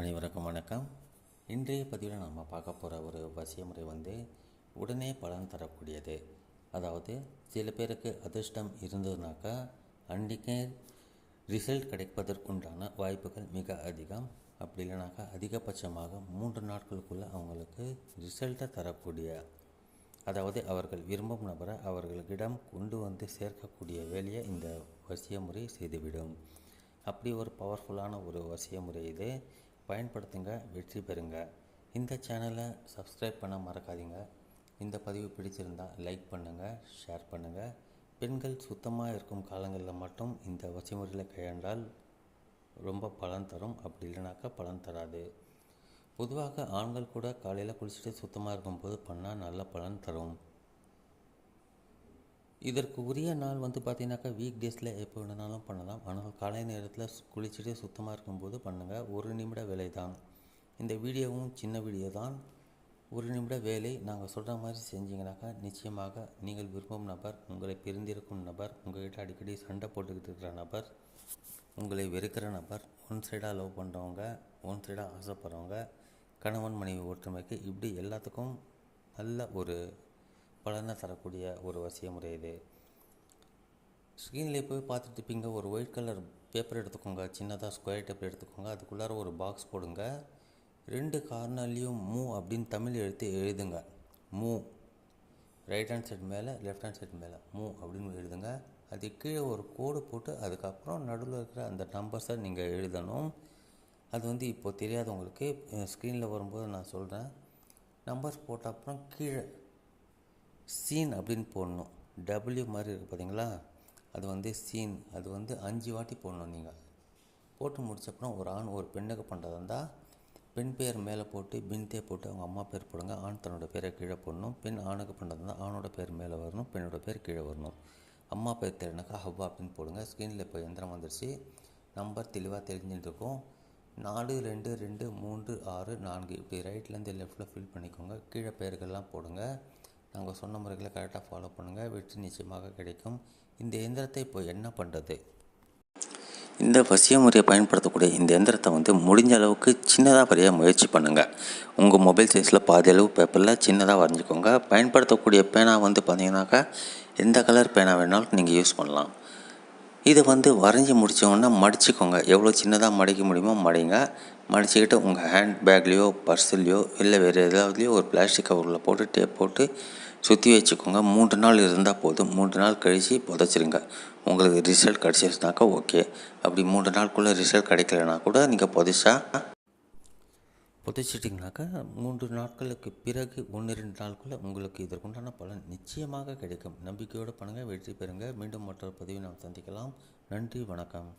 அனைவருக்கும் வணக்கம். இன்றைய பதிவில் நம்ம பார்க்க போகிற ஒரு வசிய முறை வந்து உடனே பலன் தரக்கூடியது. அதாவது சில பேருக்கு அதிர்ஷ்டம் இருந்ததுனாக்கா அன்றைக்கே ரிசல்ட் கிடைப்பதற்குண்டான வாய்ப்புகள் மிக அதிகம். அப்படி இல்லைனாக்கா அதிகபட்சமாக மூன்று நாட்களுக்குள்ளே அவங்களுக்கு ரிசல்ட்டை தரக்கூடிய அதாவது அவர்கள் விரும்பும் நபரை அவர்களிடம் கொண்டு வந்து சேர்க்கக்கூடிய வேலையை இந்த வசிய முறை செய்துவிடும். அப்படி ஒரு பவர்ஃபுல்லான ஒரு வசிய முறை இது. பயன்படுத்துங்க வெற்றி பெறுங்க. இந்த சேனலை சப்ஸ்கிரைப் பண்ண மறக்காதீங்க. இந்த பதிவு பிடிச்சிருந்தால் லைக் பண்ணுங்கள் ஷேர் பண்ணுங்கள் பெண்கள் சுத்தமாக இருக்கும் காலங்களில் மட்டும் இந்த வசிய முறையில் கையாண்டால் ரொம்ப பலன் தரும். அப்படி இல்லைனாக்கா பலன் தராது. பொதுவாக ஆண்கள் கூட காலையில் குளிச்சுட்டு சுத்தமாக இருக்கும்போது பண்ணால் நல்ல பலன் தரும். இதற்கு உரிய நாள் வந்து பார்த்தீங்கன்னாக்கா வீக் டேஸில் எப்போ வேணுனாலும் பண்ணலாம். ஆனால் காலை நேரத்தில் குளிச்சுட்டு சுத்தமாக இருக்கும்போது பண்ணுங்கள் ஒரு நிமிட வேலை தான் இந்த வீடியோவும் சின்ன வீடியோ தான் ஒரு நிமிட வேலை நாங்கள் சொல்கிற மாதிரி செஞ்சீங்கனாக்கா நிச்சயமாக நீங்கள் விரும்பும் நபர் உங்களை பிரிந்திருக்கும் நபர் உங்கள்கிட்ட அடிக்கடி சண்டை போட்டுக்கிட்டு இருக்கிற நபர் உங்களை வெறுக்கிற நபர் ஒன் சைடாக லவ் பண்ணுறவங்க ஒன் சைடாக ஆசைப்படுறவங்க கணவன் மனைவி ஒற்றுமைக்கு இப்படி எல்லாத்துக்கும் நல்ல ஒரு பலனை தரக்கூடிய ஒரு வசிய முறை இது. ஸ்க்ரீனில் போய் பார்த்துட்டு இருப்பீங்க. ஒரு ஒயிட் கலர் பேப்பர் எடுத்துக்கோங்க. சின்னதாக ஸ்கொயர் டேப் எடுத்துக்கோங்க. அதுக்குள்ளார ஒரு பாக்ஸ் போடுங்க. ரெண்டு கார்னர்லேயும் மூ அப்படின்னு தமிழ் எழுத்து எழுதுங்க. மூ ரைட் ஹேண்ட் சைடு மேலே லெஃப்ட் ஹேண்ட் சைடு மேலே மூ அப்படின்னு எழுதுங்க. அது கீழே ஒரு கோடு போட்டு அதுக்கப்புறம் நடுவில் இருக்கிற அந்த நம்பர்ஸை நீங்கள் எழுதணும். அது வந்து இப்போ தெரியாதவங்களுக்கு ஸ்க்ரீனில் வரும்போது நான் சொல்கிறேன் நம்பர்ஸ் போட்ட அப்புறம் கீழே சீன் அப்படின்னு போடணும். டபிள்யூ மாதிரி இருக்குது பார்த்தீங்களா அது வந்து சீன். அது வந்து அஞ்சு வாட்டி போடணும் நீங்கள் போட்டு முடிச்சப்பறம் ஒரு ஆண் ஒரு பெண்ணுக்கு பண்ணுறதா இருந்தால் பெண் பேர் மேலே போட்டு பின்தே போட்டு அவங்க அம்மா பேர் போடுங்க. ஆண் தன்னோட பேரை கீழே போடணும். பெண் ஆணுக்கு பண்ணுறதுனா ஆணோட பேர் மேலே வரணும் பெண்ணோட பேர் கீழே வரணும். அம்மா பேர் தெரினாக்கா ஹவ்வா அப்படின்னு போடுங்க. ஸ்க்ரீனில் இப்போ எந்திரம் வந்துருச்சு. நம்பர் தெளிவாக தெரிஞ்சுட்டு இருக்கும். நாலு ரெண்டு ரெண்டு மூன்று ஆறு நான்கு. இப்படி ரைட்லேருந்து லெஃப்டில் ஃபில் பண்ணிக்கோங்க. கீழே பேர்கள்லாம் போடுங்க. நாங்கள் சொன்ன முறைகளை கரெக்டாக ஃபாலோ பண்ணுங்கள் வெற்றி நிச்சயமாக கிடைக்கும். இந்த எந்திரத்தை இப்போ என்ன பண்ணுறது இந்த வசிய முறையை பயன்படுத்தக்கூடிய இந்த எந்திரத்தை வந்து முடிஞ்ச அளவுக்கு சின்னதாக வரைய முயற்சி பண்ணுங்கள் உங்கள் மொபைல் சைஸில் பாதி அளவு பேப்பரில் சின்னதாக வரைஞ்சிக்கோங்க. பயன்படுத்தக்கூடிய பேனா வந்து பார்த்தீங்கன்னாக்கா எந்த கலர் பேனா வேணாலும் நீங்கள் யூஸ் பண்ணலாம். இதை வந்து வரைஞ்சி முடித்தோடனே மடிச்சுக்கோங்க. எவ்வளோ சின்னதாக மடிக்க முடியுமோ மடிங்க. மடிச்சுக்கிட்டு உங்கள் ஹேண்ட் பேக்லேயோ பர்ஸ்லேயோ இல்லை வேறு ஏதாவதுலையோ ஒரு பிளாஸ்டிக் கவரில் போட்டு டேப் போட்டு சுற்றி வச்சுக்கோங்க. மூன்று நாள் இருந்தால் போதும். மூன்று நாள் கழித்து புதைச்சிருங்க. உங்களுக்கு ரிசல்ட் கிடச்சிருச்சுனாக்கா ஓகே அப்படி மூன்று நாளுக்குள்ளே ரிசல்ட் கிடைக்கலனா கூட நீங்கள் புதைச்சா புதைச்சிட்டிங்கனாக்கா மூன்று நாட்களுக்கு பிறகு ஒன்று ரெண்டு நாளுக்குள்ளே உங்களுக்கு இதற்குண்டான பலன் நிச்சயமாக கிடைக்கும். நம்பிக்கையோடு பண்ணுங்கள் வெற்றி பெறுங்க. மீண்டும் மற்றொரு பதிவை நாம் சந்திக்கலாம். நன்றி. வணக்கம்.